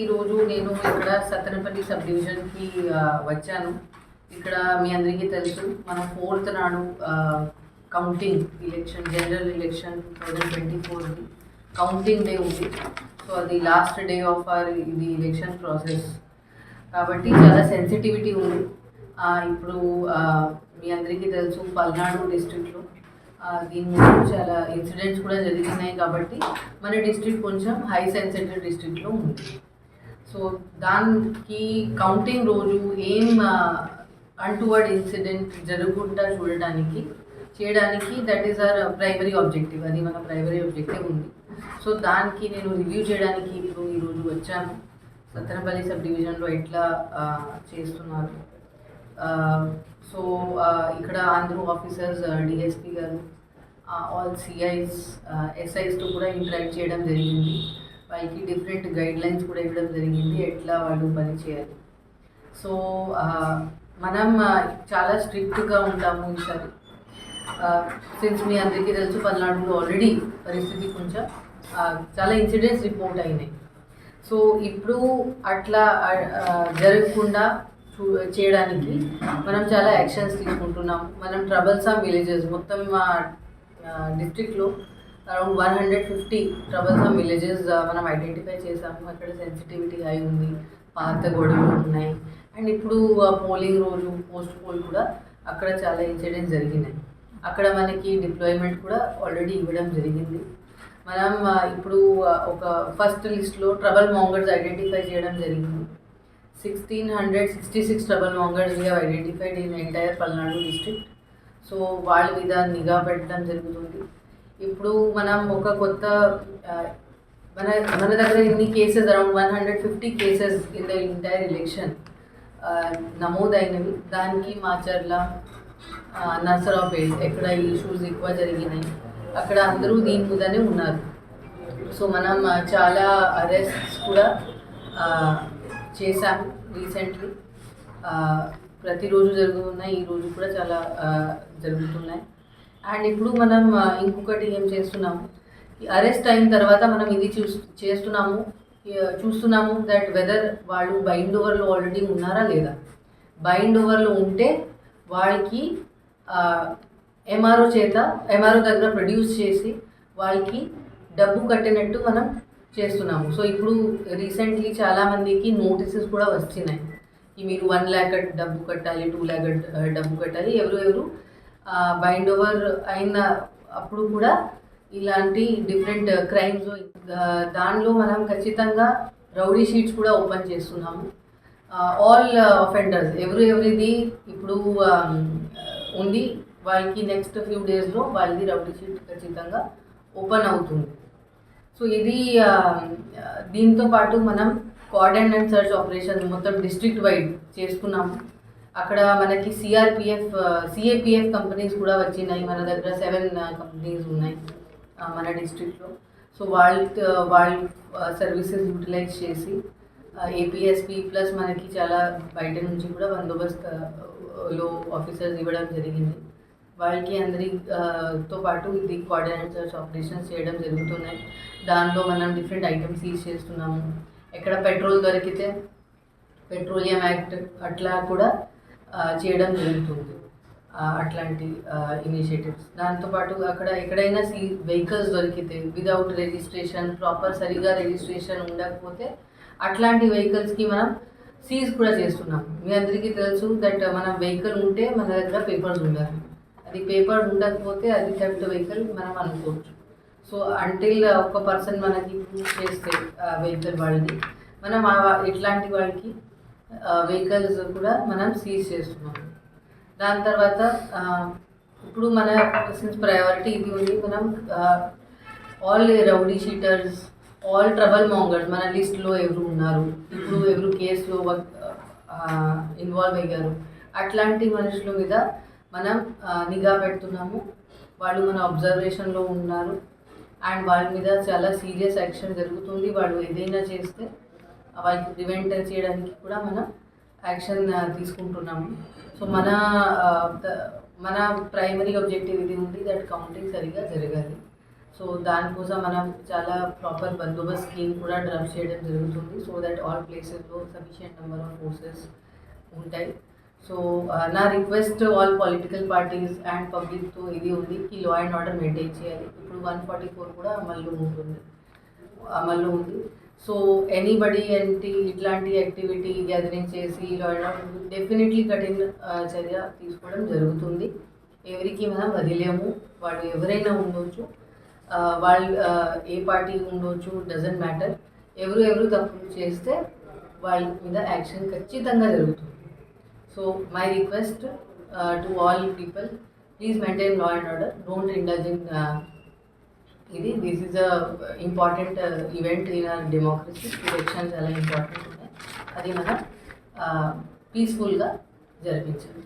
ఈరోజు నేను ఇక్కడ సత్తనపల్లి సబ్ డివిజన్కి వచ్చాను. ఇక్కడ మీ అందరికీ తెలుసు మనం ఫోర్త్ నాడు counting election general election two thousand twenty ఫోర్ది counting day ఉంది. సో అది లాస్ట్ డే ఆఫ్ ఆర్ ఇది ఎలక్షన్ ప్రాసెస్. కాబట్టి చాలా సెన్సిటివిటీ ఉంది. ఇప్పుడు మీ అందరికీ తెలుసు పల్నాడు డిస్ట్రిక్ట్లో దీని ముందు చాలా ఇన్సిడెంట్స్ కూడా జరుగుతున్నాయి కాబట్టి మన డిస్ట్రిక్ట్ కొంచెం హై సెన్సిటివ్ డిస్ట్రిక్ట్లో ఉంది. సో దానికి కౌంటింగ్ రోజు ఏం అంటువర్డ్ ఇన్సిడెంట్ జరగకుండా చూడడానికి చేయడానికి that is our primary objective అది మన ప్రైమరీ ఆబ్జెక్టివ్ ఉంది. సో దానికి నేను రివ్యూ చేయడానికి ఇప్పుడు ఈరోజు వచ్చాను. సత్తెనపల్లి సబ్ డివిజన్లో ఎట్లా చేస్తున్నారు? సో ఇక్కడ అందరూ ఆఫీసర్స్ డిఎస్పీ గారు ఆల్ సిఐస్ ఎస్ఐస్తో కూడా ఇంటరాక్ట్ చేయడం జరిగింది. వాళ్ళకి డిఫరెంట్ గైడ్ లైన్స్ కూడా ఇవ్వడం జరిగింది. ఎట్లా వాళ్ళు పని చేయాలి. సో మనం చాలా స్ట్రిక్ట్గా ఉంటాము ఈసారి. సిన్స్ మీ అందరికీ తెలుసు పల్నాడులో ఆల్రెడీ పరిస్థితి కొంచెం చాలా ఇన్సిడెంట్స్ రిపోర్ట్ అయినాయి. సో ఇప్పుడు అట్లా జరగకుండా చూ చేయడానికి మనం చాలా యాక్షన్స్ తీసుకుంటున్నాం మనం ట్రబల్సమ్ విలేజెస్ మొత్తం మా డిస్ట్రిక్ట్లో around one hundred fifty troublesome villages uh, మనం ఐడెంటిఫై చేసాము. అక్కడ సెన్సిటివిటీ హై ఉంది. పాత గొడవలు ఉన్నాయి. అండ్ ఇప్పుడు uh, పోలింగ్ రోజు పోస్ట్ పోల్ కూడా అక్కడ చాలా ఇన్సిడెంట్స్ జరిగినాయి. అక్కడ మనకి డిప్లాయ్మెంట్ కూడా ఆల్రెడీ ఇవ్వడం జరిగింది. మనం uh, ఇప్పుడు ఒక ఫస్ట్ లిస్ట్లో ట్రబల్ మాంగర్స్ ఐడెంటిఫై చేయడం జరిగింది. Sixteen hundred sixty six trouble mongers we identified in entire Palnadu district so వాళ్ళ మీద నిఘా పెట్టడం జరుగుతుంది. ఇప్పుడు మనం ఒక కొత్త మన మన దగ్గర ఇన్ని cases around one hundred fifty cases in the entire election నమోదైనవి. దానికి మాచర్ల ఆ, నర్సరావుపేట్ ఎక్కడ ఈ ఇష్యూస్ ఎక్కువ జరిగినాయి. అక్కడ అందరూ దీని మీదనే ఉన్నారు. సో మనం చాలా అరెస్ట్స్ కూడా చేశాం చేశాము రీసెంట్లీ ప్రతిరోజు జరుగుతున్నాయి ఈ రోజు కూడా చాలా జరుగుతున్నాయి. అండ్ ఇప్పుడు మనం ఇంకొకటి ఏం చేస్తున్నాము? అరెస్ట్ అయిన తర్వాత మనం ఇది చూ చేస్తున్నాము చూస్తున్నాము దట్ వెదర్ వాళ్ళు బైండ్ ఓవర్లో ఆల్రెడీ ఉన్నారా లేదా? బైండ్ ఓవర్లో ఉంటే వాళ్ళకి ఎంఆర్ఓ చేత ఎంఆర్ఓ దగ్గర ప్రొడ్యూస్ చేసి వాళ్ళకి డబ్బు కట్టినట్టు మనం చేస్తున్నాము. సో ఇప్పుడు రీసెంట్లీ చాలామందికి నోటీసెస్ కూడా వచ్చినాయి మీరు వన్ ల్యాక్ డబ్బు కట్టాలి టూ ల్యాక్ డబ్బు కట్టాలి ఎవరు ఎవరు బైండ్ ఓవర్ అయిన అప్పుడు కూడా ఇలాంటి డిఫరెంట్ క్రైమ్స్ దానిలో మనం ఖచ్చితంగా రౌడీ షీట్స్ కూడా ఓపెన్ చేస్తున్నాము. ఆల్ అఫెండర్స్ ఎవరు ఎవరిది ఇప్పుడు ఉంది వాళ్ళకి నెక్స్ట్ ఫ్యూ డేస్లో వాళ్ళది రౌడీ షీట్ ఖచ్చితంగా ఓపెన్ అవుతుంది. సో ఇది దీంతో పాటు మనం కోఆర్డినేట్ అండ్ సర్చ్ ఆపరేషన్ మొత్తం డిస్ట్రిక్ట్ వైడ్ చేసుకున్నాము. అక్కడ మనకి సిఆర్పిఎఫ్ సిఏపిఎఫ్ కంపెనీస్ కూడా వచ్చినాయి. మన దగ్గర సెవెన్ కంపెనీస్ ఉన్నాయి మన డిస్ట్రిక్ట్లో సో వాళ్ళ వాళ్ళ సర్వీసెస్ యూటిలైజ్ చేసి ఏపీఎస్పి ప్లస్ మనకి చాలా బయట నుంచి కూడా బందోబస్తు లో ఆఫీసర్స్ ఇవ్వడం జరిగింది. వాళ్ళకి అందరితో పాటు ఇది కోఆర్డినేటర్స్ ఆపరేషన్స్ చేయడం జరుగుతున్నాయి. దానిలో మనం డిఫరెంట్ ఐటమ్స్ యూజ్ చేస్తున్నాము. ఎక్కడ పెట్రోల్ దొరికితే పెట్రోలియం యాక్ట్ అట్లా కూడా చేయడం జరుగుతుంది. అట్లాంటి ఇనిషియేటివ్స్ దాంతోపాటు అక్కడ ఎక్కడైనా సీ వెహికల్స్ దొరికితే విదౌట్ రిజిస్ట్రేషన్ ప్రాపర్ సరిగా రిజిస్ట్రేషన్ ఉండకపోతే అట్లాంటి వెహికల్స్కి మనం సీజ్ కూడా చేస్తున్నాం. మీ అందరికీ తెలుసు దట్ మన వెహికల్ ఉంటే మన దగ్గర పేపర్స్ ఉండాలి. అది పేపర్ ఉండకపోతే అది థెఫ్ట్ వెహికల్ మనం అనుకోవచ్చు. సో అంటిల్ ఒక పర్సన్ మనకి ప్రూవ్ చేస్తే వెహికల్ వాళ్ళని మనం ఆ- ఇట్లాంటి వాళ్ళకి వెహికల్స్ కూడా మనం సీజ్ చేస్తున్నాం. దాని తర్వాత ఇప్పుడు మన సిన్స్ ప్రయారిటీ ఇది ఉంది మనం all rowdy sheeters all trouble mongers మన లిస్ట్లో ఎవరు ఉన్నారు? ఇప్పుడు ఎవరు కేసులో ఇన్వాల్వ్ అయ్యారు? అట్లాంటి మనుషుల మీద మనం నిఘా పెడుతున్నాము. వాళ్ళు మన అబ్జర్వేషన్లో ఉన్నారు. అండ్ వాళ్ళ మీద చాలా సీరియస్ యాక్షన్ జరుగుతుంది. వాళ్ళు ఏదైనా చేస్తే వాళ్ళకి ప్రివెంట్ చేయడానికి కూడా మనం యాక్షన్ తీసుకుంటున్నాము. సో మన ద- మన ప్రైమరీ ఆబ్జెక్టివ్ ఇది ఉంది దట్ కౌంటింగ్ సరిగా జరగాలి. సో దానికోసం మనం చాలా ప్రాపర్ బందోబస్త్ స్కీమ్ కూడా డ్రాఫ్ట్ చేయడం జరుగుతుంది. సో దట్ ఆల్ ప్లేసెస్లో సఫిషియంట్ నెంబర్ ఆఫ్ ఫోర్సెస్ ఉంటాయి. సో నా request all political parties and పబ్లిక్తో ఇది ఉంది కి లా అండ్ ఆర్డర్ మెయింటైన్ చేయాలి. ఇప్పుడు వన్ ఫార్టీ ఫోర్ కూడా అమల్లో ఉంటుంది. అమల్లో ఉంది. సో ఎనీబడి అంటే ఇట్లాంటి యాక్టివిటీ గ్యాదరింగ్ చేసి లా డెఫినెట్లీ కఠిన చర్య తీసుకోవడం జరుగుతుంది. ఎవరికి మనం వదిలేము. వాళ్ళు ఎవరైనా ఉండొచ్చు. వాళ్ళు ఏ పార్టీ ఉండొచ్చు డజంట్ మ్యాటర్ ఎవరు ఎవరు తప్పులు చేస్తే వాళ్ళ మీద యాక్షన్ ఖచ్చితంగా జరుగుతుంది. So my request to all people please maintain law and order don't indulge in ఇది this is a important event in our democracy election చాలా ఇంపార్టెంట్ ఉన్నాయి అది మనం పీస్ఫుల్గా జరిపించాలి.